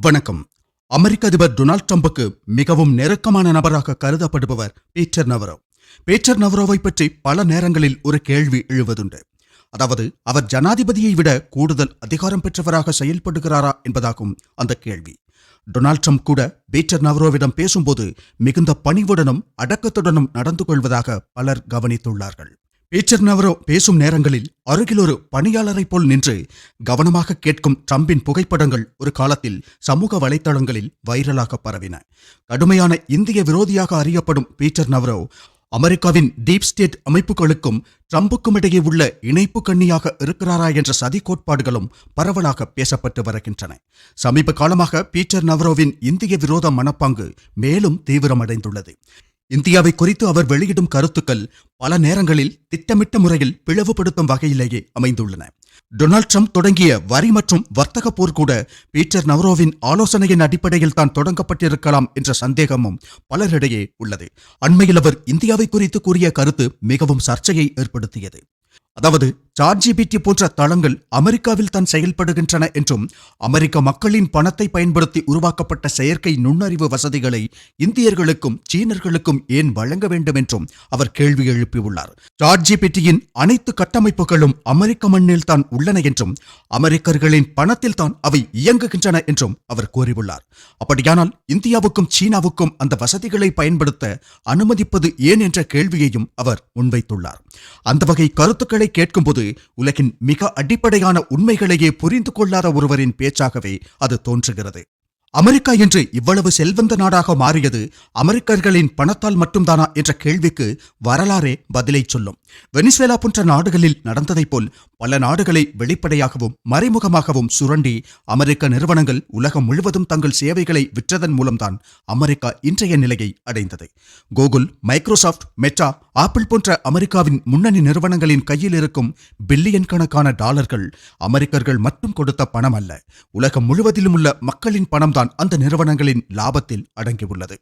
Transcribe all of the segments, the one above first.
வணக்கம். அமெரிக்க அதிபர் டொனால்ட் ட்ரம்புக்கு மிகவும் நெருக்கமான நபராக கருதப்படுபவர் பீட்டர் நவரோ. பீட்டர் நவரோவை பற்றி பல நேரங்களில் ஒரு கேள்வி எழுவதுண்டு. அதாவது அவர் ஜனாதிபதியை விட கூடுதல் அதிகாரம் பெற்றவராக செயல்படுகிறாரா என்பதாகும் அந்த கேள்வி. டொனால்ட் ட்ரம்ப் கூட பீட்டர் நவரோவிடம் பேசும்போது மிகுந்த பணிவுடனும் அடக்கத்துடனும் நடந்து கொள்வதாக பலர் கவனித்துள்ளார்கள். பீச்சர் நவரோ பேசும் நேரங்களில் அருகில் ஒரு பணியாளரைப் போல் நின்று கவனமாக கேட்கும் ட்ரம்பின் புகைப்படங்கள் ஒரு காலத்தில் சமூக வலைத்தளங்களில் வைரலாக பரவின. கடுமையான இந்திய விரோதியாக அறியப்படும் பீட்டர் நவரோ அமெரிக்காவின் டீப் ஸ்டேட் அமைப்புகளுக்கும் ட்ரம்புக்கும் இடையே உள்ள இணைப்பு கண்ணியாக இருக்கிறாரா என்ற சதி கோட்பாடுகளும் பரவலாக பேசப்பட்டு வருகின்றன. சமீப காலமாக பீட்டர் நவரோவின் இந்திய விரோத மனப்பாங்கு மேலும் தீவிரமடைந்துள்ளது. இந்தியாவை குறித்து அவர் வெளியிடும் கருத்துக்கள் பல நேரங்களில் திட்டமிட்ட முறையில் பிளவுபடுத்தும் வகையிலேயே அமைந்துள்ளன. டொனால்ட் ட்ரம்ப் தொடங்கிய வரி மற்றும் வர்த்தக போர் கூட பீட்டர் நவரோவின் ஆலோசனையின் அடிப்படையில் தான் தொடங்கப்பட்டிருக்கலாம் என்ற சந்தேகமும் பலரிடையே உள்ளது. அண்மையில் அவர் இந்தியாவை குறித்து கூறிய கருத்து மிகவும் சர்ச்சையை ஏற்படுத்தியது. அதாவது சார்ஜிபிடி போன்ற தளங்கள் அமெரிக்காவில் தான் செயல்படுகின்றன என்றும் அமெரிக்க மக்களின் பணத்தை பயன்படுத்தி உருவாக்கப்பட்ட செயற்கை நுண்ணறிவு வசதிகளை இந்தியர்களுக்கும் சீனர்களுக்கும் ஏன் வழங்க வேண்டும் என்றும் அவர் கேள்வி எழுப்பியுள்ளார். சார்ஜிபிடியின் அனைத்து கட்டமைப்புகளும் அமெரிக்க மண்ணில் தான் உள்ளன என்றும் அமெரிக்கர்களின் பணத்தில் தான் அவை இயங்குகின்றன என்றும் அவர் கூறியுள்ளார். அப்படியானால் இந்தியாவுக்கும் சீனாவுக்கும் அந்த வசதிகளை பயன்படுத்த அனுமதிப்பது ஏன் என்ற கேள்வியையும் அவர் முன்வைத்துள்ளார். அந்த வகை கருத்துக்களை கேட்கும்போது உலகின் மிக அடிப்படையான உண்மைகளையே புரிந்து கொள்ளாத ஒருவரின் பேச்சாகவே அது தோன்றுகிறது. அமெரிக்கா என்று இவ்வளவு செல்வந்த நாடாக மாறியது அமெரிக்கர்களின் பணத்தால் மட்டும்தானா என்ற கேள்விக்கு வரலாறே பதிலை சொல்லும். வெனிசுவேலா போன்ற நாடுகளில் நடந்ததைப் போல் பல நாடுகளை வெளிப்படையாகவும் மறைமுகமாகவும் சுரண்டி அமெரிக்க நிறுவனங்கள் உலகம் முழுவதும் தங்கள் சேவைகளை விற்றதன் மூலம்தான் அமெரிக்கா இன்றைய நிலையை அடைந்தது. கூகுள் மைக்ரோசாஃப்ட் மெட்டா ஆப்பிள் போன்ற அமெரிக்காவின் முன்னணி நிறுவனங்களின் கையில் இருக்கும் பில்லியன் கணக்கான டாலர்கள் அமெரிக்கர்கள் மட்டும் கொடுத்த பணம் அல்ல. உலகம் முழுவதிலும் உள்ள மக்களின் பணம்தான் அந்த நிறுவனங்களின் லாபத்தில் அடங்கியுள்ளது.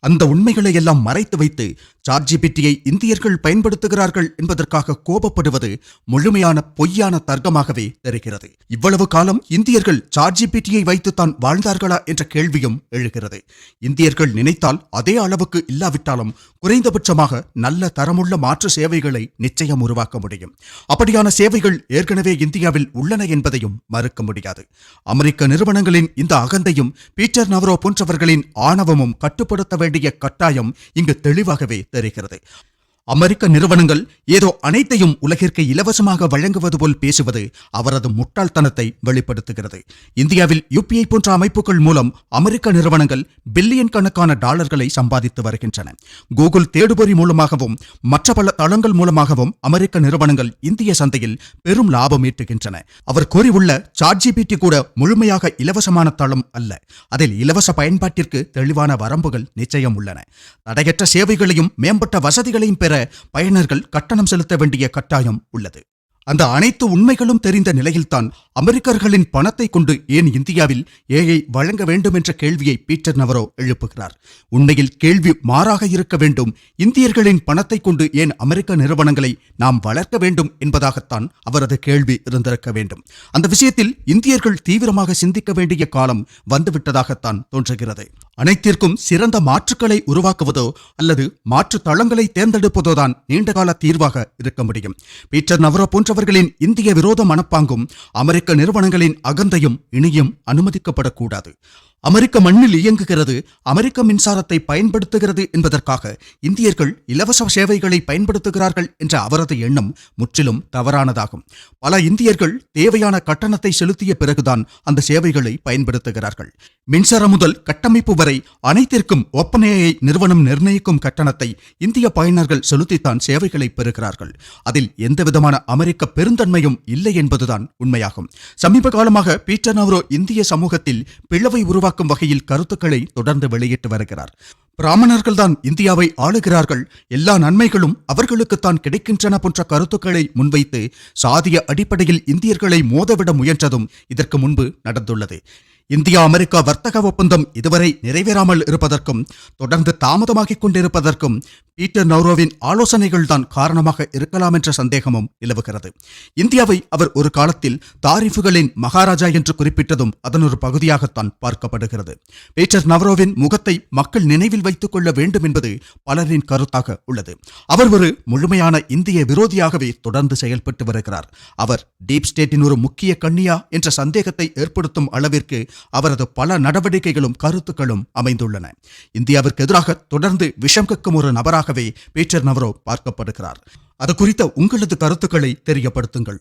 அந்த உண்மைகளை எல்லாம் மறைத்து வைத்து சார்ஜிபிட்டியை இந்தியர்கள் பயன்படுத்துகிறார்கள் என்பதற்காக கோபப்படுவது முழுமையான பொய்யான தர்க்கமாகவே தெரிகிறது. இவ்வளவு காலம் இந்தியர்கள் சார்ஜிபிட்டியை வைத்துத்தான் வாழ்ந்தார்களா என்ற கேள்வியும் எழுகிறது. இந்தியர்கள் நினைத்தால் அதே அளவுக்கு இல்லாவிட்டாலும் குறைந்தபட்சமாக நல்ல தரமுள்ள மாற்று சேவைகளை நிச்சயம் உருவாக்க முடியும். அப்படியான சேவைகள் ஏற்கனவே இந்தியாவில் உள்ளன என்பதையும் மறுக்க முடியாது. அமெரிக்க நிறுவனங்களின் இந்த அகந்தையும் பீட்டர் நவரோ போன்றவர்களின் ஆணவமும் கட்டுப்படுத்த வேண்டிய கட்டாயம் இங்கு தெளிவாகவே தெரிகிறது. அமெரிக்க நிறுவனங்கள் ஏதோ அனைத்தையும் உலகிற்கு இலவசமாக வழங்குவது போல் பேசுவது அவரது முட்டாள்தனத்தை வெளிப்படுத்துகிறது. இந்தியாவில் யுபிஐ போன்ற அமைப்புகள் மூலம் அமெரிக்க நிறுவனங்கள் பில்லியன் கணக்கான டாலர்களை சம்பாதித்து வருகின்றன. கூகுள் தேடுபொறி மூலமாகவும் மற்ற பல தளங்கள் மூலமாகவும் அமெரிக்க நிறுவனங்கள் இந்திய சந்தையில் பெரும் லாபம் ஈட்டுகின்றன. அவர் கூறியுள்ள சாட்ஜிபிடி கூட முழுமையாக இலவசமான தளம் அல்ல. அதில் இலவச பயன்பாட்டிற்கு தெளிவான வரம்புகள் நிச்சயம் உள்ளன. தடையற்ற சேவைகளையும் மேம்பட்ட வசதிகளையும் பெற பயனர்கள் கட்டணம் செலுத்த வேண்டிய கட்டாயம் உள்ளது. அந்த அனைத்து உண்மைகளும் தெரிந்த நிலையில்தான் அமெரிக்கர்களின் பணத்தை கொண்டு ஏன் இந்தியாவில் ஏஐ வழங்க வேண்டும் என்ற கேள்வியை பீட்டர் நவரோ எழுப்புகிறார். உண்மையில் கேள்வி மாறாக இருக்க வேண்டும். இந்தியர்களின் பணத்தை கொண்டு ஏன் அமெரிக்க நிறுவனங்களை நாம் வளர்க்க வேண்டும் என்பதாகத்தான் அவரது கேள்வி இருந்திருக்க வேண்டும். அந்த விஷயத்தில் இந்தியர்கள் தீவிரமாக சிந்திக்க வேண்டிய காலம் வந்துவிட்டதாகத்தான் தோன்றுகிறது. அனைத்திற்கும் சிறந்த மாற்றுக்களை உருவாக்குவதோ அல்லது மாற்று தளங்களை தேர்ந்தெடுப்பதோ தான் நீண்டகால தீர்வாக இருக்க முடியும். பீட்டர் நவரோ போன்றவர்களின் இந்திய விரோத மனப்பாங்கும் அமெரிக்க நிறுவனங்களின் அகந்தையும் இனியும் அனுமதிக்கப்படக்கூடாது. அமெரிக்க மண்ணில் இயங்குகிறது அமெரிக்க மின்சாரத்தை பயன்படுத்துகிறது என்பதற்காக இந்தியர்கள் இலவச சேவைகளை பயன்படுத்துகிறார்கள் என்ற அவரது எண்ணம் முற்றிலும் தவறானதாகும். பல இந்தியர்கள் தேவையான கட்டணத்தை செலுத்திய பிறகுதான் அந்த சேவைகளை பயன்படுத்துகிறார்கள். மின்சாரம் முதல் கட்டமைப்பு வரை அனைத்திற்கும் ஒப்பனையை நிறுவனம் நிர்ணயிக்கும் கட்டணத்தை இந்திய பயனர்கள் செலுத்தித்தான் சேவைகளை பெறுகிறார்கள். அதில் எந்தவிதமான அமெரிக்க பெருந்தன்மையும் இல்லை என்பதுதான் உண்மையாகும். சமீப காலமாக பீட்டர் நவ்ரோ இந்திய சமூகத்தில் பிளவை உருவாக்கும் வகையில் கருத்துக்களை தொடர்ந்து வெளியிட்டு வருகிறார். பிராமணர்கள் தான் இந்தியாவை ஆளுகிறார்கள். எல்லா நன்மைகளும் அவர்களுக்குத்தான் கிடைக்கின்றன போன்ற கருத்துக்களை முன்வைத்து சாதிய அடிப்படையில் இந்தியர்களை மோதவிட முயன்றதும் இதற்கு முன்பு நடந்துள்ளது. இந்தியா அமெரிக்கா வர்த்தக ஒப்பந்தம் இதுவரை நிறைவேறாமல் இருப்பதற்கும் தொடர்ந்து தாமதமாகிக் கொண்டிருப்பதற்கும் பீட்டர் நவ்ரோவின் ஆலோசனைகள் தான் காரணமாக இருக்கலாம் என்ற சந்தேகமும் நிலவுகிறது. இந்தியாவை அவர் ஒரு காலத்தில் தாரிஃபுகளின் மகாராஜா என்று குறிப்பிட்டதும் அதன் ஒரு பகுதியாகத்தான் பார்க்கப்படுகிறது. பீட்டர் நவ்ரோவின் முகத்தை மக்கள் நினைவில் வைத்துக் கொள்ள வேண்டும் என்பது பலரின் கருத்தாக உள்ளது. அவர் ஒரு முழுமையான இந்திய விரோதியாகவே தொடர்ந்து செயல்பட்டு வருகிறார். அவர் டீப் ஸ்டேட்டின் ஒரு முக்கிய கண்ணியா என்ற சந்தேகத்தை ஏற்படுத்தும் அளவிற்கு அவரது பல நடவடிக்கைகளும் கருத்துக்களும் அமைந்துள்ளன. இந்தியாவிற்கு எதிராக தொடர்ந்து விஷம் கக்கும் ஒரு நபராகவே பீட்டர் நவரோ பார்க்கப்படுகிறார். அது குறித்த உங்களது கருத்துக்களை தெரியப்படுத்துங்கள்.